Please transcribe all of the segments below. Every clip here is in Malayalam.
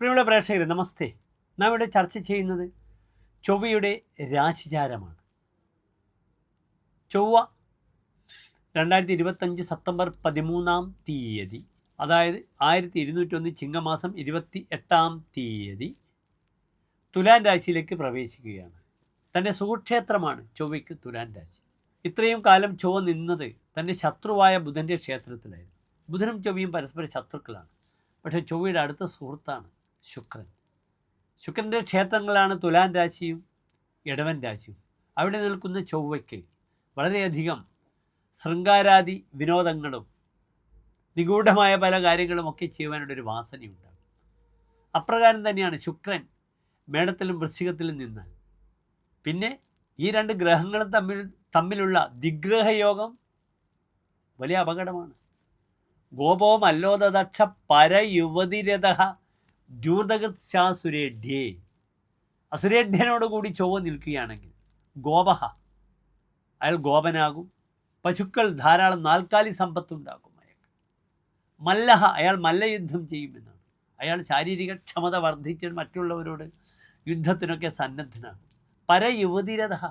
പ്രിയമുള്ള പ്രേക്ഷകരെ നമസ്തേ. നാം ഇവിടെ ചർച്ച ചെയ്യുന്നത് ചൊവ്വയുടെ രാശിചാരമാണ്. ചൊവ്വ രണ്ടായിരത്തി ഇരുപത്തഞ്ച് സെപ്റ്റംബർ പതിമൂന്നാം തീയതി അതായത് ആയിരത്തി ഇരുന്നൂറ്റൊന്ന് ചിങ്ങമാസം ഇരുപത്തി എട്ടാം തീയതി തുലാൻ രാശിയിലേക്ക് പ്രവേശിക്കുകയാണ്. തന്റെ സുഖക്ഷേത്രമാണ് ചൊവ്വയ്ക്ക് തുലാൻ രാശി. ഇത്രയും കാലം ചൊവ്വ നിന്നത് തന്റെ ശത്രുവായ ബുധന്റെ ക്ഷേത്രത്തിലായിരുന്നു. ബുധനും ചൊവ്വയും പരസ്പര ശത്രുക്കളാണ്. പക്ഷേ ചൊവ്വയുടെ അടുത്ത സുഹൃത്താണ് ശുക്രൻ. ശുക്രന്റെ ക്ഷേത്രങ്ങളാണ് തുലാൻ രാശിയും ഇടവൻ രാശിയും. അവിടെ നിൽക്കുന്ന ചൊവ്വയ്ക്ക് വളരെയധികം ശൃംഗാരാദി വിനോദങ്ങളും നിഗൂഢമായ പല കാര്യങ്ങളുമൊക്കെ ചെയ്യുവാനുള്ളൊരു വാസനയുണ്ടാകും അപ്രകാരം തന്നെയാണ് ശുക്രൻ മേടത്തിലും വൃശ്ചികത്തിലും നിന്ന്. പിന്നെ ഈ രണ്ട് ഗ്രഹങ്ങളും തമ്മിൽ തമ്മിലുള്ള ദിഗ്രഹയോഗം വലിയ അപകടമാണ്. ഗോപോ മല്ലോദക്ഷ പരയുവതിരഥ ദ്യൂതകൃത്സാസുരേഢ്യേ അസുരേഢ്യനോട് കൂടി ചൊവ്വ നിൽക്കുകയാണെങ്കിൽ ഗോപഹ. അയാൾ ഗോപനാകും. പശുക്കൾ ധാരാളം നാൽക്കാലി സമ്പത്തുണ്ടാക്കും അയാൾക്ക്. മല്ലഹ അയാൾ മല്ലയുദ്ധം ചെയ്യുമെന്നാണ്. അയാൾ ശാരീരിക ക്ഷമത വർദ്ധിച്ച് മറ്റുള്ളവരോട് യുദ്ധത്തിനൊക്കെ സന്നദ്ധനാകും. പരയുവതിരഥ.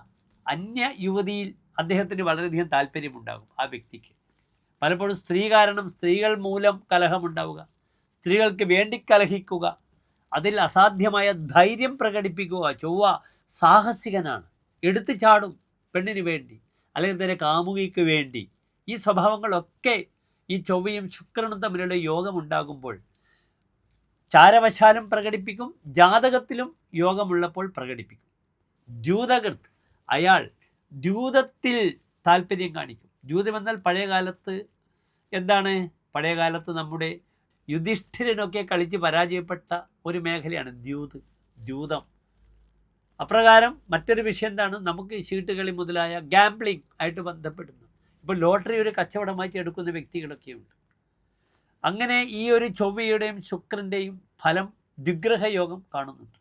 അന്യ യുവതിയിൽ അദ്ദേഹത്തിന് വളരെയധികം താല്പര്യമുണ്ടാകും ആ വ്യക്തിക്ക്. പലപ്പോഴും സ്ത്രീ കാരണം സ്ത്രീകൾ മൂലം കലഹമുണ്ടാവുക. സ്ത്രീകൾക്ക് വേണ്ടി കലഹിക്കുക. അതിൽ അസാധ്യമായ ധൈര്യം പ്രകടിപ്പിക്കുക ചൊവ്വ സാഹസികനാണ്. എടുത്തു ചാടും പെണ്ണിന് വേണ്ടി അല്ലെങ്കിൽ തന്നെ കാമുകിക്ക് വേണ്ടി. ഈ സ്വഭാവങ്ങളൊക്കെ ഈ ചൊവ്വയും ശുക്രനും തമ്മിലുള്ള യോഗം ഉണ്ടാകുമ്പോൾ ചാരവശാലും പ്രകടിപ്പിക്കും ജാതകത്തിലും യോഗമുള്ളപ്പോൾ പ്രകടിപ്പിക്കും. ദ്യൂതകൃത് അയാൾ ദ്യൂതത്തിൽ താല്പര്യം കാണിക്കും. ദ്യൂതമെന്നാൽ പഴയ കാലത്ത് എന്താണ്? പഴയ കാലത്ത് നമ്മുടെ യുധിഷ്ഠിരനൊക്കെ കളിച്ച് പരാജയപ്പെട്ട ഒരു മേഖലയാണ് ദ്യൂത് ദ്യൂതം. അപ്രകാരം മറ്റൊരു വിഷയം എന്താണ്? നമുക്ക് ചീട്ടുകളി മുതലായ ഗാംബ്ലിംഗ് ആയിട്ട് ബന്ധപ്പെടുന്നു. ഇപ്പോൾ ലോട്ടറി ഒരു കച്ചവടമായിട്ട് എടുക്കുന്ന വ്യക്തികളൊക്കെയുണ്ട്. അങ്ങനെ ഈ ഒരു ചൊവ്വയുടെയും ശുക്രന്റെയും ഫലം ദ്വിഗ്രഹയോഗം കാണുന്നുണ്ട്.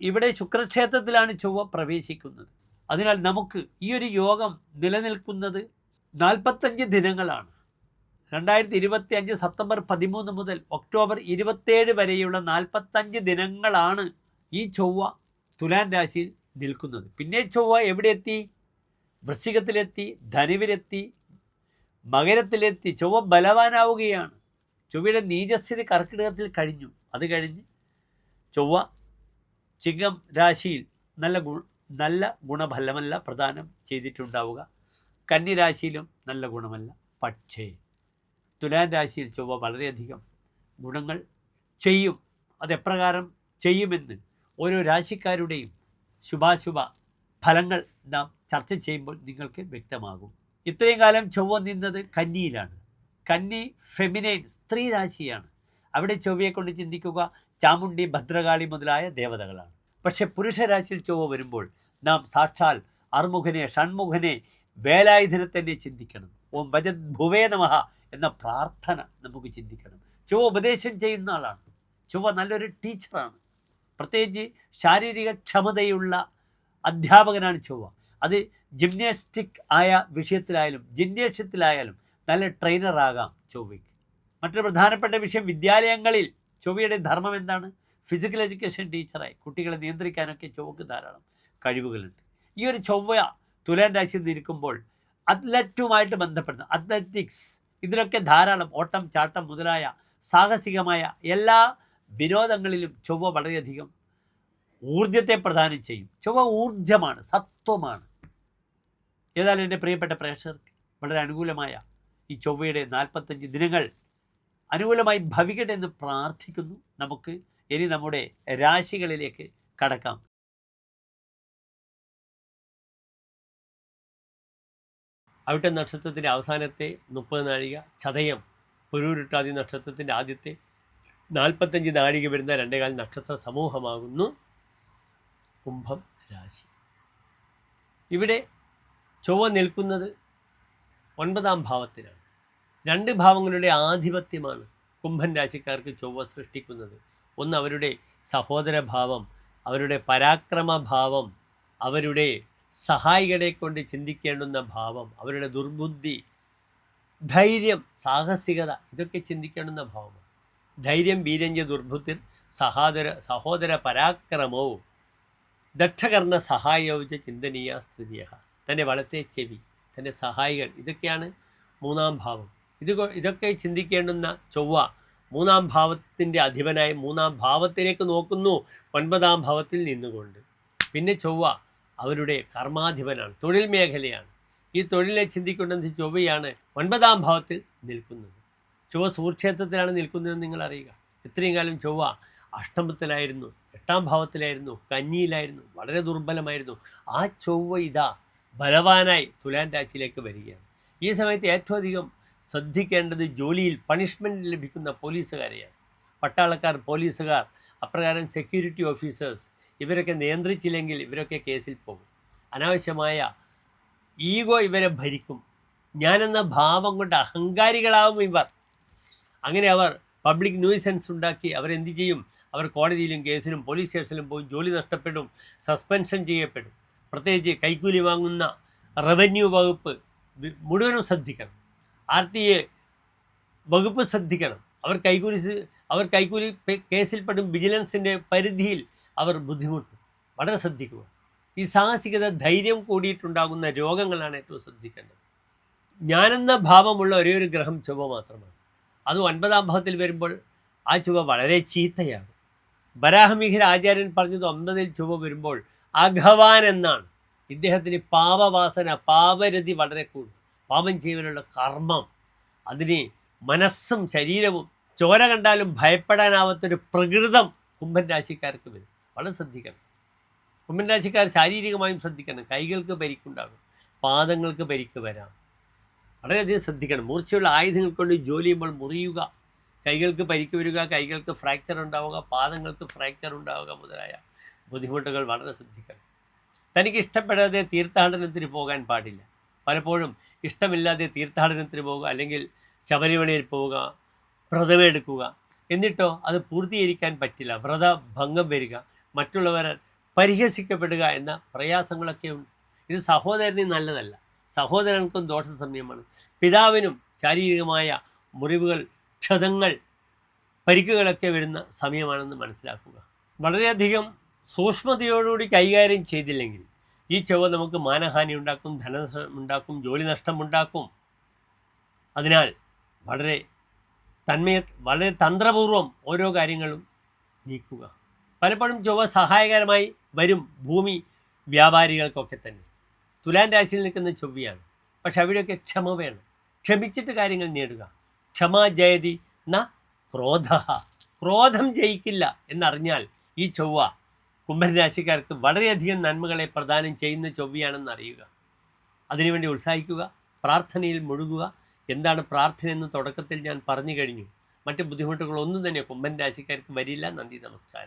ഇവിടെ ശുക്രക്ഷേത്രത്തിലാണ് ചൊവ്വ പ്രവേശിക്കുന്നത്. അതിനാൽ നമുക്ക് ഈ ഒരു യോഗം നിലനിൽക്കുന്നത് നാൽപ്പത്തഞ്ച് ദിനങ്ങളാണ്. രണ്ടായിരത്തി ഇരുപത്തി അഞ്ച് സെപ്റ്റംബർ പതിമൂന്ന് മുതൽ ഒക്ടോബർ ഇരുപത്തേഴ് വരെയുള്ള നാൽപ്പത്തഞ്ച് ദിനങ്ങളാണ് ഈ ചൊവ്വ തുലാൻ രാശിയിൽ നിൽക്കുന്നത്. പിന്നെ ചൊവ്വ എവിടെ എത്തി വൃശ്ചികത്തിലെത്തി ധനുവിലെത്തി മകരത്തിലെത്തി. ചൊവ്വ ബലവാനാവുകയാണ്. ചൊവ്വയുടെ നീചസ്ഥിതി കർക്കിടകത്തിൽ കഴിഞ്ഞു. അത് കഴിഞ്ഞ് ചൊവ്വ ചിങ്ങം രാശിയിൽ നല്ല ഗു നല്ല ഗുണഫലമല്ല പ്രദാനം ചെയ്തിട്ടുണ്ടാവുക. കന്നിരാശിയിലും നല്ല ഗുണമല്ല. പക്ഷേ തുലാൻ രാശിയിൽ ചൊവ്വ വളരെയധികം ഗുണങ്ങൾ ചെയ്യും. അതെപ്രകാരം ചെയ്യുമെന്ന് ഓരോ രാശിക്കാരുടെയും ശുഭാശുഭ ഫലങ്ങൾ നാം ചർച്ച ചെയ്യുമ്പോൾ നിങ്ങൾക്ക് വ്യക്തമാകും. ഇത്രയും കാലം ചൊവ്വ നിന്നത് കന്നിയിലാണ്. കന്നി ഫെമിനൈൻ സ്ത്രീ രാശിയാണ്. അവിടെ ചൊവ്വയെ കൊണ്ട് ചിന്തിക്കുക ചാമുണ്ടി ഭദ്രകാളി മുതലായ ദേവതകളാണ്. പക്ഷേ പുരുഷരാശിയിൽ ചൊവ്വ വരുമ്പോൾ നാം സാക്ഷാൽ അർമുഖനെ ഷൺമുഖനെ വേലായുധനെ തന്നെ ചിന്തിക്കണം. ഓം ഭജത് ഭുവേ നമഹ എന്ന പ്രാർത്ഥന നമുക്ക് ചിന്തിക്കണം. ചൊവ്വ ഉപദേശം ചെയ്യുന്ന ആളാണ്. ചൊവ്വ നല്ലൊരു ടീച്ചറാണ്. പ്രത്യേകിച്ച് ശാരീരിക ക്ഷമതയുള്ള അധ്യാപകനാണ് ചൊവ്വ. അത് ജിംനാസ്റ്റിക് ആയ വിഷയത്തിലായാലും ജിംനേഷ്യത്തിലായാലും നല്ല ട്രെയിനറാകാം ചൊവ്വയ്ക്ക്. മറ്റൊരു പ്രധാനപ്പെട്ട വിഷയം വിദ്യാലയങ്ങളിൽ ചൊവ്വയുടെ ധർമ്മം എന്താണ്? ഫിസിക്കൽ എഡ്യൂക്കേഷൻ ടീച്ചറായി കുട്ടികളെ നിയന്ത്രിക്കാനൊക്കെ ചൊവ്വക്ക് ധാരാളം കഴിവുകളുണ്ട്. ഈ ഒരു ചൊവ്വ തുലാൻ രാശിയിൽ നിൽക്കുമ്പോൾ അത്ലറ്റുമായിട്ട് ബന്ധപ്പെടുന്ന. അത്ലറ്റിക്സ് ഇതിലൊക്കെ ധാരാളം ഓട്ടം ചാട്ടം മുതലായ സാഹസികമായ എല്ലാ വിനോദങ്ങളിലും ചൊവ്വ വളരെയധികം ഊർജത്തെ പ്രദാനം ചെയ്യും. ചൊവ്വ ഊർജമാണ് സത്വമാണ്. ഏതായാലും എന്റെ പ്രിയപ്പെട്ട പ്രേക്ഷകർക്ക് വളരെ അനുകൂലമായ ഈ ചൊവ്വയുടെ നാൽപ്പത്തഞ്ച് ദിനങ്ങൾ അനുകൂലമായി ഭവിക്കട്ടെ എന്ന് പ്രാർത്ഥിക്കുന്നു. നമുക്ക് ഇനി നമ്മുടെ രാശികളിലേക്ക് കടക്കാം. അവിട്ട നക്ഷത്രത്തിന്റെ അവസാനത്തെ മുപ്പത് നാഴിക ചതയം പുരൂരുട്ടാതി നക്ഷത്രത്തിന്റെ ആദ്യത്തെ നാൽപ്പത്തഞ്ച് നാഴിക വരുന്ന രണ്ടേകാൽ നക്ഷത്ര സമൂഹമാകുന്നു കുംഭം രാശി. ഇവിടെ ചൊവ്വ നിൽക്കുന്നത് ഒൻപതാം ഭാവത്തിലാണ്. രണ്ട് ഭാവങ്ങളുടെ ആധിപത്യമാണ് കുംഭൻ രാശിക്കാർക്ക് ചൊവ്വ സൃഷ്ടിക്കുന്നത്. ഒന്ന് അവരുടെ സഹോദരഭാവം അവരുടെ പരാക്രമഭാവം അവരുടെ സഹായികളെ കൊണ്ട് ചിന്തിക്കേണ്ടുന്ന ഭാവം അവരുടെ ദുർബുദ്ധി ധൈര്യം സാഹസികത ഇതൊക്കെ ചിന്തിക്കേണ്ടുന്ന ഭാവമാണ്. ധൈര്യം വീരഞ്ജ ദുർബുദ്ധിർ സഹോദര സഹോദര പരാക്രമവും ദക്ഷകർണ സഹായോജ ചിന്തനീയ സ്ഥിതിയ തന്റെ വളത്തെ ചെവി തന്റെ സഹായികൾ ഇതൊക്കെയാണ് മൂന്നാം ഭാവം. ഇത് ഇതൊക്കെ ചിന്തിക്കേണ്ടുന്ന ചൊവ്വ മൂന്നാം ഭാവത്തിന്റെ അധിപനായി മൂന്നാം ഭാവത്തിലേക്ക് നോക്കുന്നു ഒൻപതാം ഭാവത്തിൽ നിന്നുകൊണ്ട്. പിന്നെ ചൊവ്വ അവരുടെ കർമാധിപനാണ് തൊഴിൽ മേഖലയാണ്. ഈ തൊഴിലെ ചിന്തിക്കൊണ്ടെന്ന് ചൊവ്വയാണ് ഒൻപതാം ഭാവത്തിൽ നിൽക്കുന്നത്. ചൊവ്വ സൂർക്ഷേത്രത്തിലാണ് നിൽക്കുന്നതെന്ന് നിങ്ങൾ അറിയുക. ഇത്രയും കാലം ചൊവ്വ അഷ്ടമത്തിലായിരുന്നു എട്ടാം ഭാവത്തിലായിരുന്നു കന്നിയിലായിരുന്നു വളരെ ദുർബലമായിരുന്നു. ആ ചൊവ്വ ഇതാ ബലവാനായി തുലാൻ രാശിയിലേക്ക് വരികയാണ്. ഈ സമയത്ത് ഏറ്റവും അധികം ശ്രദ്ധിക്കേണ്ടത് ജോലിയിൽ പണിഷ്മെന്റ് ലഭിക്കുന്ന പോലീസുകാരെയാണ്. പട്ടാളക്കാർ പോലീസുകാർ അപ്രകാരം സെക്യൂരിറ്റി ഓഫീസേഴ്സ് ഇവരൊക്കെ നിയന്ത്രിച്ചില്ലെങ്കിൽ ഇവരൊക്കെ കേസിൽ പോകും. അനാവശ്യമായ ഈഗോ ഇവരെ ഭരിക്കും. ഞാനെന്ന ഭാവം കൊണ്ട് അഹങ്കാരികളാവും ഇവർ. അങ്ങനെ അവർ പബ്ലിക് ന്യൂസൻസ് ഉണ്ടാക്കി അവരെന്ത് ചെയ്യും? അവർ കോടതിയിലും കേസിലും പോലീസ് സ്റ്റേഷനിലും പോയി ജോലി നഷ്ടപ്പെടും സസ്പെൻഷൻ ചെയ്യപ്പെടും. പ്രത്യേകിച്ച് കൈക്കൂലി വാങ്ങുന്ന റവന്യൂ വകുപ്പ് മുഴുവനും ശ്രദ്ധിക്കണം. ആർ ടി എ വകുപ്പ് ശ്രദ്ധിക്കണം. അവർ കൈക്കൂലി അവർ കൈക്കൂലി കേസിൽപ്പെടും വിജിലൻസിന്റെ പരിധിയിൽ അവർ ബുദ്ധിമുട്ടും. വളരെ ശ്രദ്ധിക്കുക. ഈ സാഹസികത ധൈര്യം കൂടിയിട്ടുണ്ടാകുന്ന രോഗങ്ങളാണ് ഏറ്റവും ശ്രദ്ധിക്കേണ്ടത്. ഞാനെന്ന ഭാവമുള്ള ഒരേ ഒരു ഗ്രഹം ചുവ മാത്രമാണ്. അത് ഒൻപതാം ഭാവത്തിൽ വരുമ്പോൾ ആ ചുവ വളരെ ചീത്തയാണ്. വരാഹമിഹിര ആചാര്യൻ പറഞ്ഞത് ഒമ്പതിൽ ചുവ വരുമ്പോൾ അഘവാൻ എന്നാണ്. ഇദ്ദേഹത്തിന് പാപവാസന പാപരതി വളരെ കൂടും പാപം ചെയ്യുവാനുള്ള കർമ്മം അതിന് മനസ്സും ശരീരവും ചോര കണ്ടാലും ഭയപ്പെടാനാവാത്തൊരു പ്രകൃതം കുംഭൻ രാശിക്കാർക്ക് വരും. വളരെ ശ്രദ്ധിക്കണം. കുംഭൻ ശാരീരികമായും ശ്രദ്ധിക്കണം. കൈകൾക്ക് പരിക്കുണ്ടാകും. പാദങ്ങൾക്ക് പരിക്ക് വരാം. വളരെയധികം ശ്രദ്ധിക്കണം. മൂർച്ചയുള്ള ആയുധങ്ങൾ കൊണ്ട് ജോലി ചെയ്യുമ്പോൾ മുറിയുക. കൈകൾക്ക് പരിക്ക് വരിക കൈകൾക്ക് ഫ്രാക്ചർ ഉണ്ടാവുക പാദങ്ങൾക്ക് ഫ്രാക്ചർ ഉണ്ടാവുക മുതലായ ബുദ്ധിമുട്ടുകൾ വളരെ ശ്രദ്ധിക്കണം. തനിക്ക് ഇഷ്ടപ്പെടാതെ തീർത്ഥാടനത്തിന് പോകാൻ പാടില്ല. പലപ്പോഴും ഇഷ്ടമില്ലാതെ തീർത്ഥാടനത്തിന് പോവുക അല്ലെങ്കിൽ ശബരിമലയിൽ പോവുക വ്രതമെടുക്കുക എന്നിട്ടോ അത് പൂർത്തീകരിക്കാൻ പറ്റില്ല. വ്രത ഭംഗം വരിക. മറ്റുള്ളവരെ പരിഹസിക്കപ്പെടുക എന്ന പ്രയാസങ്ങളൊക്കെ ഉണ്ട്. ഇത് സഹോദരന് നല്ലതല്ല. സഹോദരൻക്കും ദോഷ സമയമാണ് പിതാവിനും ശാരീരികമായ മുറിവുകൾ ക്ഷതങ്ങൾ പരിക്കുകളൊക്കെ വരുന്ന സമയമാണെന്ന് മനസ്സിലാക്കുക. വളരെയധികം സൂക്ഷ്മതയോടുകൂടി കൈകാര്യം ചെയ്തില്ലെങ്കിൽ ഈ ചൊവ്വ നമുക്ക് മാനഹാനി ഉണ്ടാക്കും ധനനഷ്ടം ഉണ്ടാക്കും ജോലി നഷ്ടമുണ്ടാക്കും അതിനാൽ വളരെ തന്മയ വളരെ തന്ത്രപൂർവം ഓരോ കാര്യങ്ങളും നീക്കുക. പലപ്പോഴും ചൊവ്വ സഹായകരമായി വരും ഭൂമി വ്യാപാരികൾക്കൊക്കെ തന്നെ. തുലാൻ രാശിയിൽ നിൽക്കുന്ന ചൊവ്വയാണ്. പക്ഷെ അവിടെയൊക്കെ ക്ഷമ വേണം. ക്ഷമിച്ചിട്ട് കാര്യങ്ങൾ നേടുക. ക്ഷമ ജയതി ന ക്രോധ. ക്രോധം ജയിക്കില്ല എന്നറിഞ്ഞാൽ ഈ ചൊവ്വ കുംഭരാശിക്കാർക്ക് വളരെയധികം നന്മകളെ പ്രദാനം ചെയ്യുന്ന ചൊവ്വയാണെന്ന് അറിയുക. അതിനുവേണ്ടി ഉത്സാഹിക്കുക പ്രാർത്ഥനയിൽ മുഴുകുക. എന്താണ് പ്രാർത്ഥന എന്ന് തുടക്കത്തിൽ ഞാൻ പറഞ്ഞു കഴിഞ്ഞു. മറ്റ് ബുദ്ധിമുട്ടുകളൊന്നും തന്നെ കുംഭൻ രാശിക്കാർക്ക് വരില്ല. നന്ദി നമസ്കാരം.